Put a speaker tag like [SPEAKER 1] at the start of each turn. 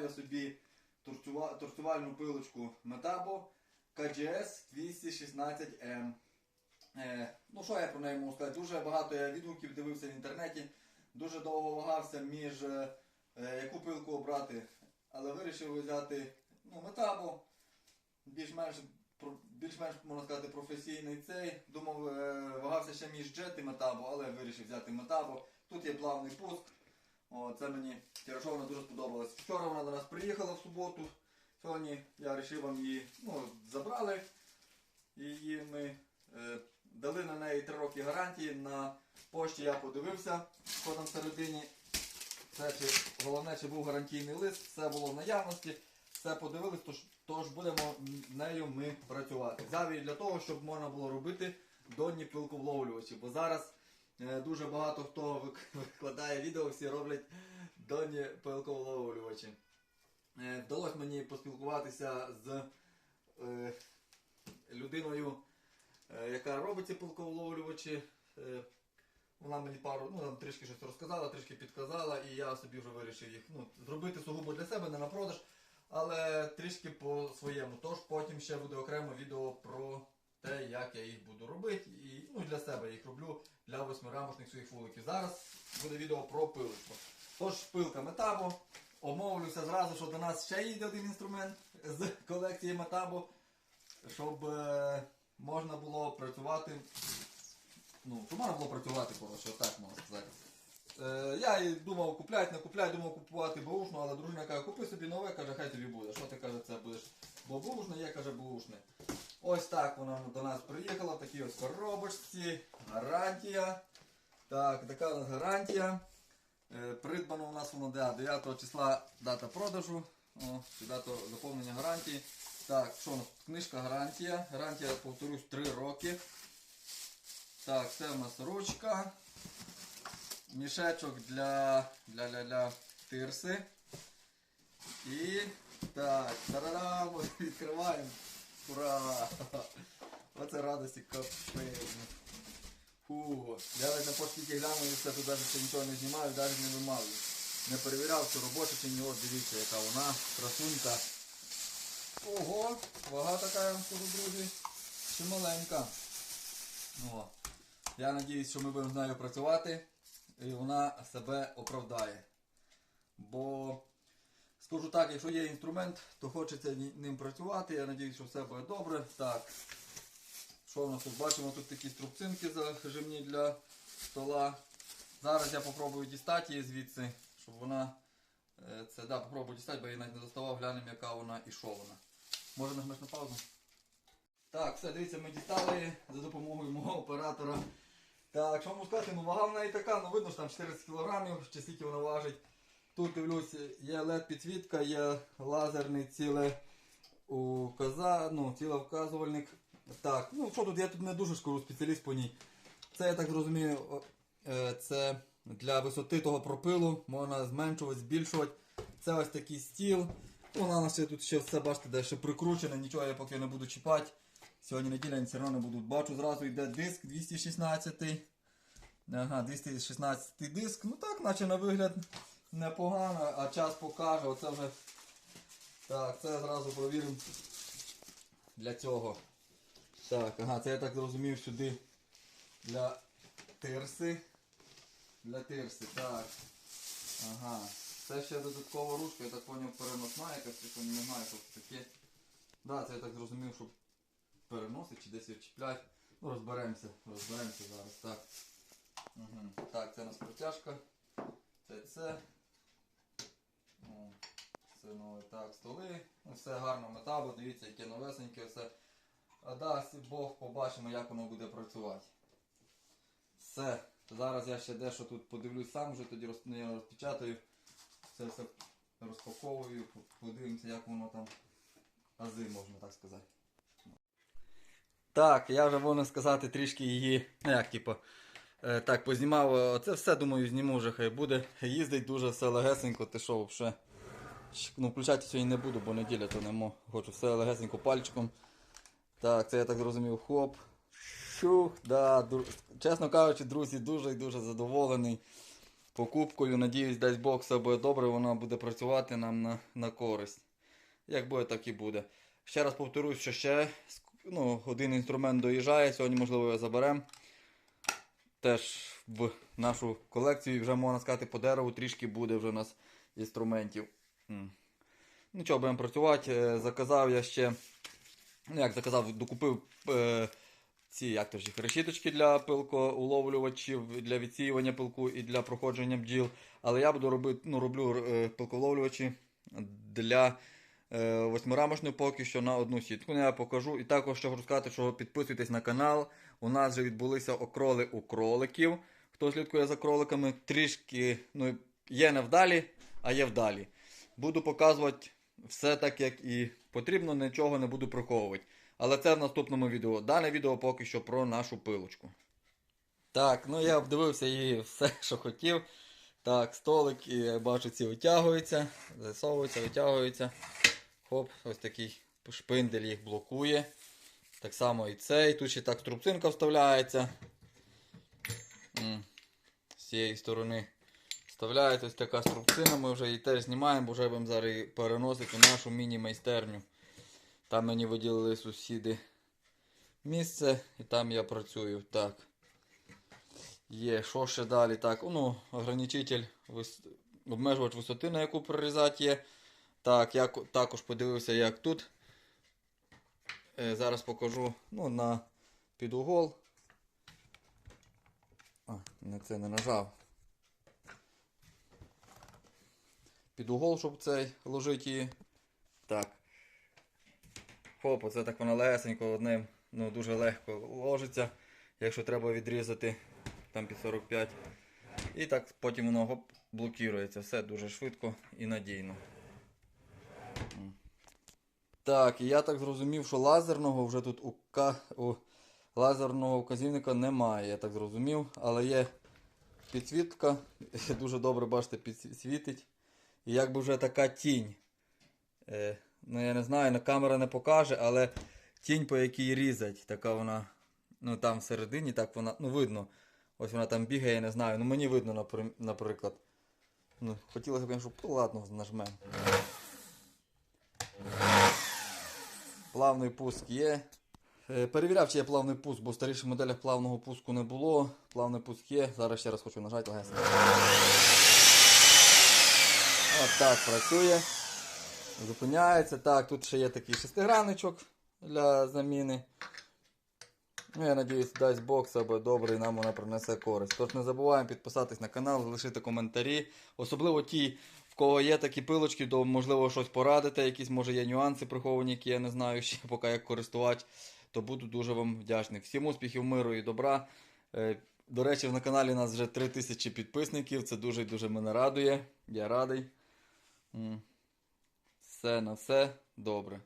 [SPEAKER 1] Придбав я собі торцюва- торцювальну пилочку Metabo KGS 216M. Е, ну що я про неї можу сказати? Дуже багато я відгуків дивився в інтернеті. Дуже довго вагався між е, е, яку пилку обрати, але вирішив взяти ну, Metabo. Більш-менш більш-менш можна сказати професійний цей. Думав, е, вагався ще між Jet і Metabo, але вирішив взяти Metabo. Тут є плавний пуск. О, це мені хорошо, вона дуже сподобалась. Вчора вона до нас приїхала в суботу. Сьогодні я вирішив вам її ну, забрали. Її ми е, дали на неї 3 роки гарантії. На пошті я подивився, що там всередині. Це чи, головне, чи був гарантійний лист, все було в наявності, все подивились, тож, тож будемо нею ми працювати. Її для того, щоб можна було робити донні пилковловлювачі. Бо зараз дуже багато хто викладає відео, всі роблять донні пилковловлювачі. Е, вдалося мені поспілкуватися з е, людиною, е, яка робить ці пилковловлювачі. Е, вона мені пару, ну там трішки щось розказала, трішки підказала, і я собі вже вирішив їх ну, зробити сугубо для себе, не на продаж, але трішки по своєму. Тож потім ще буде окремо відео про те, як я їх буду робити. І ну, для себе їх роблю для восьмирамочних своїх вуликів. Зараз буде відео про пилочку. Тож пилка Метабо. Омовлюся зразу, що до нас ще їде один інструмент з колекції Метабо, щоб е, можна було працювати ну, що можна було працювати, коротше, отак можна сказати. Е, я думав купляти, не купляти, думав купувати баушну, але дружина каже, купи собі нове, каже, хай тобі буде. Що ти каже, це будеш Бо баушне, я каже, баушне. Ось так вона до нас приїхала, в такій ось коробочці, гарантія. Так, така у нас гарантія. Е, придбано у нас воно да, 9 числа дата продажу. О, дата заповнення гарантії. Так, що у нас? Книжка гарантія. Гарантія, повторюсь, 3 роки. Так, це у нас ручка. Мішечок для, для, для, для тирси. І так, тарарам, відкриваємо. Ура! Оце радості капець. Фу, я навіть на поштіки гляну і все тут навіть нічого не знімаю, навіть не вималюю. Не перевіряв, чи робоча, чи ні. От дивіться, яка вона, красунька. Ого, вага така, я вам скажу, друзі. Чи маленька. О. Я надіюсь, що ми будемо з нею працювати і вона себе оправдає. Бо, скажу так, якщо є інструмент, то хочеться ним працювати. Я надіюсь, що все буде добре. Так. Що у нас тут? Бачимо тут такі струбцинки зажимні для стола. Зараз я попробую дістати її звідси, щоб вона. е, Це да, попробую дістати, бо я її навіть не доставав, глянемо, яка вона і що вона. Може нажмеш на паузу? Так, все, дивіться, ми дістали за допомогою мого оператора. Так, що можу сказати, ну вага в неї така, ну видно, що там 14 кг, чи скільки вона важить. Тут дивлюсь, є LED підсвітка, є лазерний ціле указа, ну, цілевказувальник. Так, ну що тут, я тут не дуже скажу спеціаліст по ній. Це я так зрозумію, о, е, це для висоти того пропилу можна зменшувати, збільшувати. Це ось такий стіл. Ну, у нас ще тут ще все, бачите, де ще прикручене, нічого я поки не буду чіпати. Сьогодні неділя, все одно не буду. Бачу, зразу йде диск 216. Ага, 216 диск. Ну так, наче на вигляд непогано, а час покаже. Оце вже. Так, це зразу провіримо для цього. Так, ага, це я так зрозумів сюди для тирси. Для тирси, так. Ага. Це ще додаткова ручка, я так поняв, переносна якась, я не знаю, що таке. Да, це я так зрозумів, щоб переносить чи десь її чіплять. Ну, розберемося, розберемося зараз. Так. Угу. Так, це у нас протяжка. Це це. О, Це нове так, столи. Ну, все гарно метабо, дивіться, яке новесеньке, все. А дасть Бог побачимо, як воно буде працювати. Все. Зараз я ще дещо тут подивлюсь сам, вже тоді роз... ну, розпечатаю. Все все розпаковую, подивимося, як воно там ази, можна так сказати. Так, я вже можна сказати трішки її, ну як типу, так познімав. е, Це все, думаю, зніму вже хай буде. Їздить дуже все легесенько, ти що взагалі. Ну, включати сьогодні не буду, бо неділя то не можу. Хочу все легесенько пальчиком. Так, це я так зрозумів, хоп. Щух, да, ду- чесно кажучи, друзі, дуже і дуже задоволений. покупкою. Надіюсь, дасть Бог все буде добре, вона буде працювати нам на, на користь. Як буде, так і буде. Ще раз повторюсь, що ще ну, один інструмент доїжджає. Сьогодні, можливо, його заберемо. Теж в нашу колекцію вже можна сказати по дереву трішки буде вже у нас інструментів. Нічого, будемо працювати. Е, Заказав я ще. Ну, як заказав, докупив е, ці як то ж їх, решіточки для пилкоуловлювачів, для відсіювання пилку і для проходження бджіл. Але я буду робити, ну, роблю е, пилкоуловлювачі для е, восьмирамочної поки що на одну сітку. Ну, я покажу. І також ще хочу сказати, що підписуйтесь на канал. У нас вже відбулися окроли у кроликів. Хто слідкує за кроликами, трішки ну, є невдалі, а є вдалі. Буду показувати все так, як і потрібно, нічого не буду приховувати. Але це в наступному відео. Дане відео поки що про нашу пилочку. Так, ну я обдивився її все, що хотів. Так, столик, і я бачу, ці витягуються, засовуються, витягуються. Хоп, ось такий шпиндель їх блокує. Так само і цей. Тут ще так струбцинка вставляється. З цієї сторони вставляється ось така струбцина. Ми вже її теж знімаємо, бо вже будемо зараз переносити у нашу міні-майстерню. Там мені виділили сусіди місце і там я працюю. Так. Є, що ще далі? Так, ну, ограничитель, вис... обмежувач висоти, на яку прорізати є. Так, я також подивився, як тут. Е, зараз покажу ну, на підугол. А, не це не нажав. Підугол, щоб цей ложити її. Так. Хоп, оце так вона лесенько одним, ну дуже легко ложиться, якщо треба відрізати там під 45. І так потім воно блокується. Все дуже швидко і надійно. Так, і я так зрозумів, що лазерного вже тут у, ка... у лазерного вказівника немає, я так зрозумів, але є підсвітка, дуже добре бачите, підсвітить. І якби вже така тінь. Е, ну я не знаю, на камера не покаже, але тінь, по якій різать, така вона, ну там всередині, так вона, ну видно. Ось вона там бігає, я не знаю. Ну мені видно, наприклад. Ну, хотілося б, щоб ну, ладно, нажмемо. Плавний пуск є. Е, Перевіряв, чи є плавний пуск, бо в старіших моделях плавного пуску не було. Плавний пуск є. Зараз ще раз хочу нажати легесенько. От так працює. Зупиняється. Так, тут ще є такий шестигранничок для заміни. Ну, я надіюсь, дасть Бог себе добре і нам вона принесе користь. Тож не забуваємо підписатись на канал, залишити коментарі. Особливо ті, кого є такі пилочки, то можливо щось порадите, якісь може є нюанси приховані, які я не знаю ще поки як користувати. То буду дуже вам вдячний. Всім успіхів, миру і добра. Е, До речі, на каналі нас вже 3000 підписників. Це дуже дуже мене радує. Я радий. Все на все добре.